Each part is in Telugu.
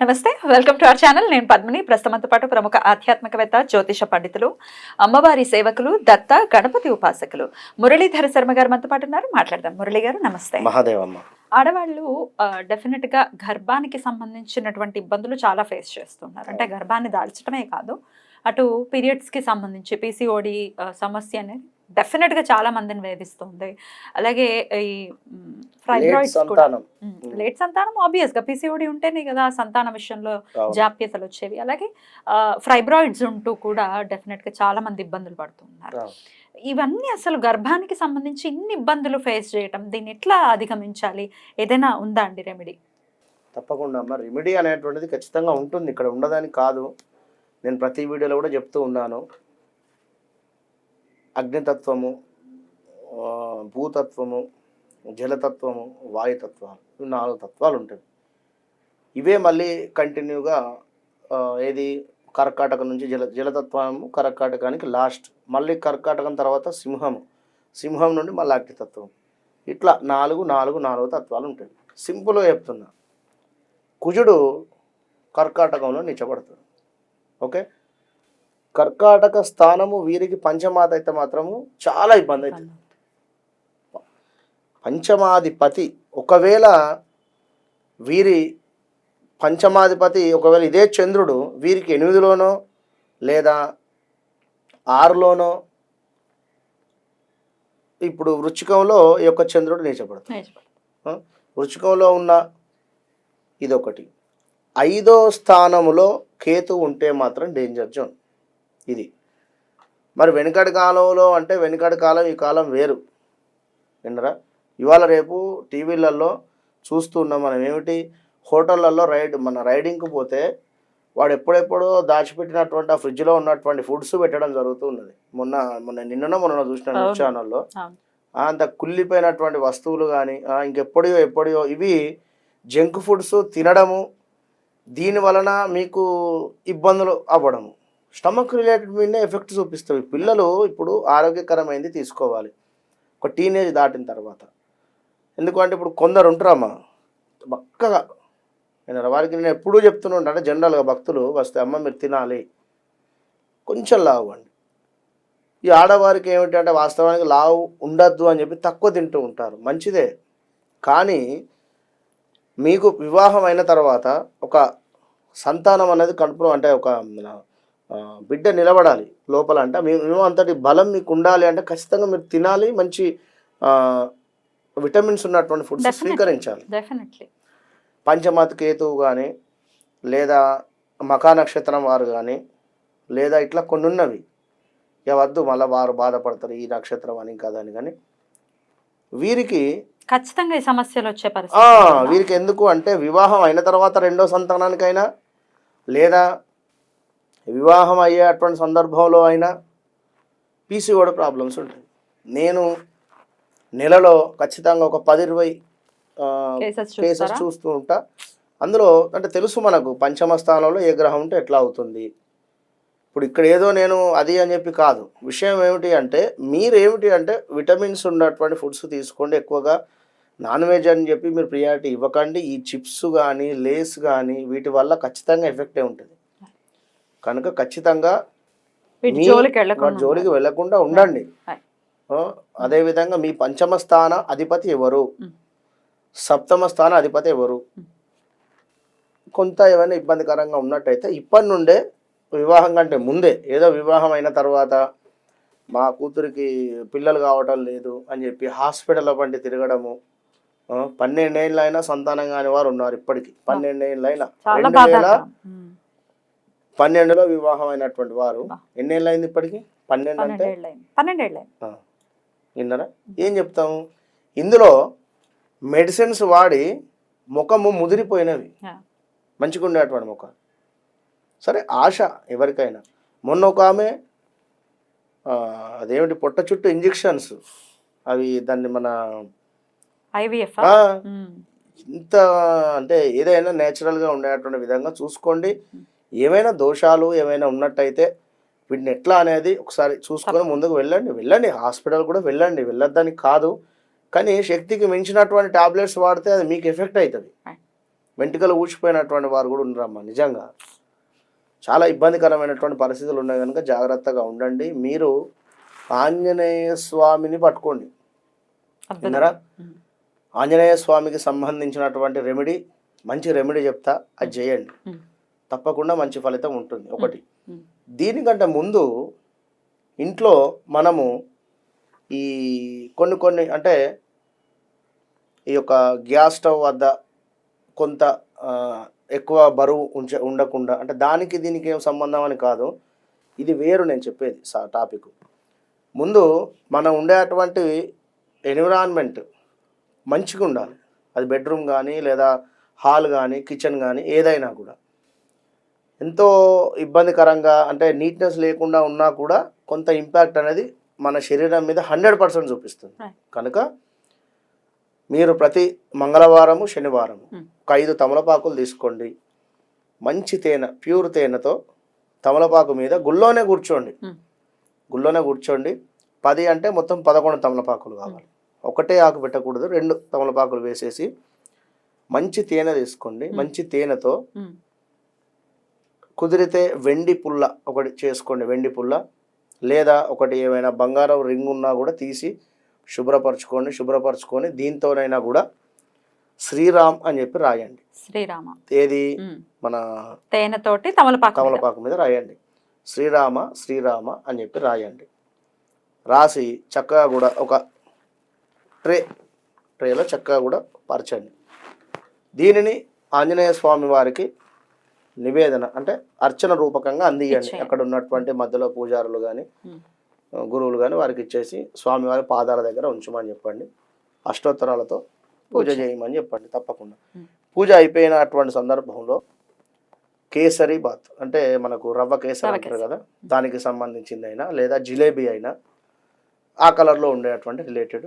నమస్తే వెల్కమ్ టు అవర్ ఛానల్. నేను పద్మిని. ప్రస్తుతంతో పాటు ప్రముఖ ఆధ్యాత్మికవేత్త జ్యోతిష పండితులు అమ్మవారి సేవకులు దత్త గణపతి ఉపాసకులు మురళీధర శర్మ గారు మనతో పాటు ఉన్నారు. మాట్లాడదాం. మురళి గారు నమస్తే. మహాదేవమ్మ. ఆడవాళ్ళు డెఫినెట్గా గర్భానికి సంబంధించినటువంటి ఇబ్బందులు చాలా ఫేస్ చేస్తున్నారు. అంటే గర్భాన్ని దాల్చడమే కాదు అటు పీరియడ్స్కి సంబంధించి పీసీఓడి సమస్య అనేది డెఫినెట్గా చాలా మందిని వేధిస్తుంది. అలాగే ఈ ఫైబ్రాయిడ్స్ లేట్ సంతానం. ఆబ్వియస్గా పీసీఓడి ఉంటేనే కదా సంతాన విషయంలో. జాప్యతలు వచ్చేవి. అలాగే ఫైబ్రాయిడ్స్ ఉంటూ కూడా డెఫినెట్గా చాలా మంది ఇబ్బందులు పడుతున్నారు. ఇవన్నీ అసలు గర్భానికి సంబంధించి ఇన్ని ఇబ్బందులు ఫేస్ చేయటం దీన్ని ఎట్లా అధిగమించాలి? ఏదైనా ఉందా అండి రెమెడీ తప్పకుండా అమ్మ. రెమెడీ అనేటువంటిది ఖచ్చితంగా ఉంటుంది. ఇక్కడ ఉండదని కాదు. నేను ప్రతి వీడియోలో కూడా చెప్తూ ఉన్నాను. అగ్నితత్వము భూతత్వము జలతత్వము వాయుతత్వాలు ఇవి నాలుగు తత్వాలు ఉంటాయి. ఇవే మళ్ళీ కంటిన్యూగా ఏది? కర్కాటకం నుంచి జల జలతత్వము కర్కాటకానికి లాస్ట్. మళ్ళీ కర్కాటకం తర్వాత సింహము. సింహం నుండి మళ్ళీ అగ్నితత్వం. ఇట్లా నాలుగు నాలుగు నాలుగు తత్వాలు ఉంటాయి. సింపుల్గా చెప్తున్నా. కుజుడు కర్కాటకంలో నిచ్చబడతాడు ఓకే? కర్కాటక స్థానము వీరికి పంచమాత అయితే మాత్రము చాలా ఇబ్బంది అవుతుంది పంచమాధిపతి ఒకవేళ వీరి పంచమాధిపతి ఒకవేళ ఇదే చంద్రుడు వీరికి ఎనిమిదిలోనో లేదా ఆరులోనో ఇప్పుడు వృచ్చికంలో ఈ యొక్క చంద్రుడు నీచపడతాడు వృచ్చికంలో ఉన్న ఇదొకటి. ఐదో స్థానములో కేతు ఉంటే మాత్రం డేంజర్ జోన్ ఇది. మరి వెనుకటి కాలంలో అంటే వెనుకటి కాలం ఈ కాలం వేరు. విన్నరా? ఇవాళ రేపు టీవీలలో చూస్తున్నాం మనం ఏమిటి? హోటళ్ళల్లో రైడ్ మన రైడింగ్కి పోతే వాడు ఎప్పుడెప్పుడో దాచిపెట్టినటువంటి ఆ ఫ్రిడ్జ్లో ఉన్నటువంటి ఫుడ్స్ పెట్టడం జరుగుతూ ఉన్నది. మొన్న మొన్న నిన్న మొన్న చూసిన న్యూస్. ఛానల్లో. అంత కుళ్ళిపోయినటువంటి వస్తువులు కానీ ఇంకెప్పుడో ఎప్పుడో ఇవి జంక్ ఫుడ్స్ తినడము దీని వలన మీకు ఇబ్బందులు అవ్వడము. స్టమక్ రిలేటెడ్ మీదనే ఎఫెక్ట్ చూపిస్తాయి పిల్లలు ఇప్పుడు ఆరోగ్యకరమైనది తీసుకోవాలి. ఒక టీనేజ్ దాటిన తర్వాత. ఎందుకంటే ఇప్పుడు కొందరు ఉంటారమ్మా. బక్కగా. నేను వారికి నేను ఎప్పుడూ చెప్తూనే ఉంటాను అంటే జనరల్గా భక్తులు వస్తే అమ్మ మీరు తినాలి. కొంచెం లావండి ఈ ఆడవారికి ఏమిటి అంటే వాస్తవానికి లావు ఉండద్దు అని చెప్పి తక్కువ తింటూ ఉంటారు. మంచిదే. కానీ మీకు వివాహం అయిన తర్వాత ఒక సంతానం అనేది కడుపులో అంటే ఒక బిడ్డ నిలబడాలి లోపల అంటే. మేము అంతటి బలం మీకు ఉండాలి అంటే ఖచ్చితంగా మీరు తినాలి మంచి విటమిన్స్ ఉన్నటువంటి ఫుడ్స్ Definitely. స్వీకరించాలి. పంచమత కేతువు కానీ లేదా మకా నక్షత్రం వారు కానీ లేదా ఇట్లా కొన్ని ఉన్నవి ఇక వద్దు మళ్ళీ వారు బాధపడతారు ఈ నక్షత్రం అని కాదని కానీ వీరికి ఖచ్చితంగా ఈ సమస్యలు వచ్చే పరిస్థితి? వీరికి ఎందుకు అంటే వివాహం అయిన తర్వాత రెండో సంతానానికైనా లేదా వివాహం అయ్యేటువంటి సందర్భంలో అయినా పీసీఓడి ప్రాబ్లమ్స్ ఉంటాయి. నేను నెలలో ఖచ్చితంగా ఒక పది ఇరవై కేసెస్ చూస్తూ ఉంటా. అందులో అంటే తెలుసు మనకు పంచమ స్థానంలో ఏ గ్రహం ఉంటే ఎట్లా అవుతుంది. ఇప్పుడు ఇక్కడ ఏదో నేను అది అని చెప్పి కాదు. విషయం ఏమిటి అంటే మీరు ఏమిటి అంటే విటమిన్స్ ఉన్నటువంటి ఫుడ్స్ తీసుకోండి ఎక్కువగా. నాన్ వెజ్ అని చెప్పి మీరు ప్రియారిటీ ఇవ్వకండి. ఈ చిప్స్ కానీ లేస్ కానీ వీటి వల్ల ఖచ్చితంగా ఎఫెక్టే ఉంటుంది. కనుక ఖచ్చితంగా జోలికి వెళ్ళకుండా ఉండండి. అదేవిధంగా మీ పంచమ స్థాన అధిపతి ఎవరు? Mm. సప్తమ స్థాన అధిపతి ఎవరు? Mm. కొంత ఏమైనా ఇబ్బందికరంగా ఉన్నట్టయితే ఇప్పటి నుండే వివాహం కంటే ముందే ఏదో వివాహం అయిన తర్వాత మా కూతురికి పిల్లలు కావటం లేదు అని చెప్పి హాస్పిటల్ వంటి తిరగడము ఆ, పన్నెండేళ్ళు అయినా సంతానం కాని వారు ఉన్నారు ఇప్పటికి. పన్నెండేళ్ళు అయినా చాలా రెండు వేల పన్నెండులో వివాహం అయినటువంటి వారు. ఎన్నేళ్ళు అయింది ఇప్పటికి? పన్నెండు అంటే? పన్నెండేళ్ళు విన్నారా? ఏం చెప్తాము? ఇందులో మెడిసిన్స్ వాడి ముఖము ముదిరిపోయినవి. మంచిగా ఉండేటువంటి ముఖం సరే ఆశ ఎవరికైనా. మొన్న ఒక ఆమె అదేమిటి పొట్ట చుట్టూ ఇంజెక్షన్స్. అవి దాన్ని మన ఐవీఎఫ్ ఇంత అంటే ఏదైనా నేచురల్గా ఉండేటువంటి విధంగా చూసుకోండి. ఏమైనా దోషాలు ఏమైనా ఉన్నట్టయితే వీటిని ఎట్లా అనేది ఒకసారి చూసుకొని ముందుకు వెళ్ళండి. వెళ్ళండి హాస్పిటల్ కూడా వెళ్ళండి. వెళ్ళొద్దని కాదు. కానీ శక్తికి మించినటువంటి టాబ్లెట్స్ వాడితే అది మీకు ఎఫెక్ట్ అవుతుంది. Right. వెంట్రుకలు ఊసిపోయినటువంటి వారు కూడా ఉన్నారమ్మా నిజంగా. చాలా ఇబ్బందికరమైనటువంటి పరిస్థితులు ఉన్నాయి కనుక జాగ్రత్తగా ఉండండి. మీరు ఆంజనేయ స్వామిని పట్టుకోండి. విన్నారా. ఆంజనేయ స్వామికి సంబంధించినటువంటి రెమెడీ మంచి రెమెడీ చెప్తా అది చేయండి. తప్పకుండా మంచి ఫలితం ఉంటుంది. ఒకటి. దీనికంటే ముందు ఇంట్లో మనము ఈ కొన్ని కొన్ని అంటే ఈ యొక్క గ్యాస్ స్టవ్ వద్ద కొంత ఎక్కువ బరువు ఉంచ ఉండకుండా అంటే దానికి దీనికి ఏం సంబంధం అని కాదు. ఇది వేరు నేను చెప్పేది సా టాపిక్. ముందు మనం ఉండేటువంటి ఎన్విరాన్మెంట్ మంచిగా ఉండాలి అది బెడ్రూమ్ కానీ లేదా హాల్ కానీ కిచెన్ కానీ ఏదైనా కూడా. ఎంతో ఇబ్బందికరంగా అంటే నీట్నెస్ లేకుండా ఉన్నా కూడా కొంత ఇంపాక్ట్ అనేది మన శరీరం మీద హండ్రెడ్ పర్సెంట్ చూపిస్తుంది. కనుక మీరు ప్రతి మంగళవారము శనివారము Hmm. ఒక ఐదు తమలపాకులు తీసుకోండి మంచి తేనె ప్యూర్ తేనెతో తమలపాకు మీద గుళ్ళోనే కూర్చోండి Hmm. గుళ్ళోనే కూర్చోండి పది అంటే మొత్తం పదకొండు తమలపాకులు కావాలి ఒకటే ఆకు పెట్టకూడదు రెండు తమలపాకులు వేసేసి మంచి తేనె తీసుకోండి మంచి తేనెతో. కుదిరితే వెండి పుల్ల ఒకటి చేసుకోండి వెండి పుల్ల. లేదా ఒకటి ఏమైనా బంగారం రింగ్ ఉన్నా కూడా తీసి శుభ్రపరచుకోండి శుభ్రపరచుకొని దీంతోనైనా కూడా శ్రీరామ్ అని చెప్పి రాయండి. శ్రీరామ. ఏది. మన తేనెతోటి తమలపాకు మీద. కమలపాకు మీద రాయండి. శ్రీరామ శ్రీరామ అని చెప్పి రాయండి. రాసి చక్కగా కూడా ఒక ట్రే ట్రేలో చక్కగా కూడా పరచండి. దీనిని ఆంజనేయ స్వామి వారికి నివేదన అంటే అర్చన రూపకంగా అందియండి. అక్కడ ఉన్నటువంటి మధ్యలో పూజారులు కానీ. గురువులు కానీ వారికి ఇచ్చేసి స్వామివారి పాదాల దగ్గర ఉంచమని చెప్పండి అష్టోత్తరాలతో పూజ. చేయమని చెప్పండి తప్పకుండా. పూజ అయిపోయినటువంటి సందర్భంలో కేసరి బాత్ అంటే మనకు రవ్వ కేసరి అంటారు. కదా దానికి సంబంధించింది అయినా లేదా జిలేబీ అయినా ఆ కలర్లో ఉండేటువంటి రిలేటెడ్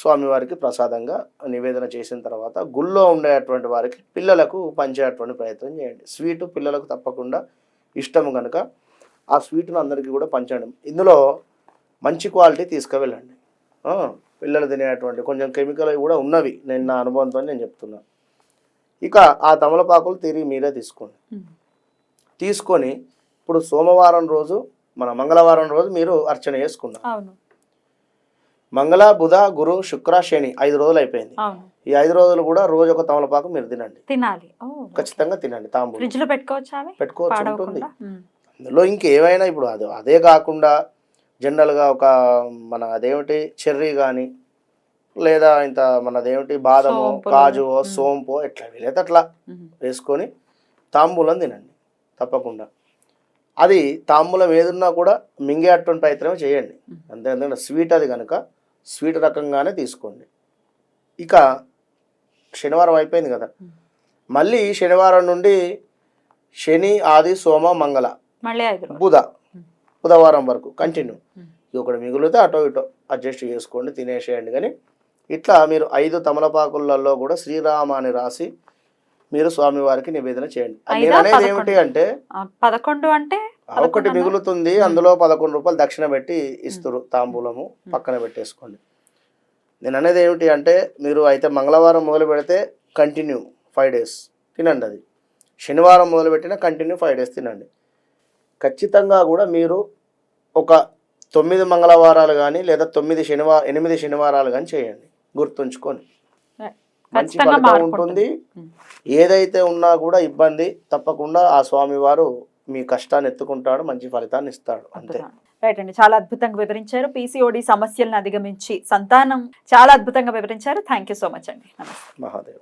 స్వామివారికి ప్రసాదంగా నివేదన చేసిన తర్వాత గుళ్ళో ఉండేటువంటి వారికి పిల్లలకు పంచేటువంటి ప్రయత్నం చేయండి. స్వీటు పిల్లలకు తప్పకుండా ఇష్టము కనుక ఆ స్వీట్ను అందరికీ కూడా పంచండి. ఇందులో మంచి క్వాలిటీ తీసుకువెళ్ళండి. పిల్లలు తినేటువంటి కొంచెం కెమికల్ కూడా ఉన్నవి. నేను నా అనుభవంతో నేను చెప్తున్నా. ఇక ఆ తమలపాకులు తిరిగి మీరే తీసుకోండి. తీసుకొని ఇప్పుడు సోమవారం రోజు మన మంగళవారం రోజు మీరు అర్చన చేసుకున్నారు. మంగళ బుధ గురు శుక్ర శని ఐదు రోజులు అయిపోయింది ఈ ఐదు రోజులు కూడా రోజు ఒక తమలపాకు మీరు తినండి తినాలి ఖచ్చితంగా తినండి తాంబూలం ఫ్రిడ్జ్లో పెట్టుకోవచ్చా పెట్టుకోవచ్చు ఉంటుంది. అందులో ఇంకేమైనా ఇప్పుడు అది అదే కాకుండా జనరల్గా ఒక మన అదేమిటి చెర్రీ కానీ లేదా ఇంత మనదేమిటి బాదము సోంపులు. కాజువో. సోంపో ఎట్లా వీలైతే అట్లా. వేసుకొని తాంబూలం తినండి తప్పకుండా అది తాంబూలం ఏదున్నా కూడా మింగేటువంటి ప్రయత్నం చేయండి మ్. అంతే ఎందుకంటే స్వీట్ అది కనుక స్వీట్ రకంగానే తీసుకోండి ఇక శనివారం అయిపోయింది కదా. మళ్ళీ శనివారం నుండి శని ఆది సోమ మంగళ బుధ. బుధవారం వరకు కంటిన్యూ. ఒకటి మిగిలితే అటో ఇటో అడ్జస్ట్ చేసుకోండి తినేసేయండి కానీ ఇట్లా మీరు ఐదు తమలపాకులలో కూడా శ్రీరామ అని రాసి మీరు స్వామివారికి నివేదన చేయండి నేను అనేది ఏమిటి? అంటే పదకొండు అంటే ఒకటి మిగులుతుంది. అందులో పదకొండు రూపాయలు దక్షిణ పెట్టి ఇస్తారు తాంబూలము పక్కన పెట్టేసుకోండి. నేను అనేది ఏమిటి అంటే మీరు అయితే మంగళవారం మొదలు పెడితే కంటిన్యూ ఫైవ్ డేస్ తినండి అది. శనివారం మొదలు పెట్టినా కంటిన్యూ ఫైవ్ డేస్ తినండి. ఖచ్చితంగా కూడా మీరు ఒక తొమ్మిది మంగళవారాలు కానీ లేదా తొమ్మిది శనివార ఎనిమిది శనివారాలు కానీ చేయండి గుర్తుంచుకొని. మంచి ఫలితం ఉంటుంది. ఏదైతే ఉన్నా కూడా ఇబ్బంది తప్పకుండా ఆ స్వామివారు మీ కష్టాన్ని ఎత్తుకుంటాడు మంచి ఫలితాన్ని ఇస్తాడు. అంతే. రైట్ అండి. చాలా అద్భుతంగా వివరించారు. పీసీఓడి సమస్యలను అధిగమించి సంతానం చాలా అద్భుతంగా వివరించారు. థ్యాంక్ యూ సో మచ్ అండి. నమస్తే. మహాదేవ్.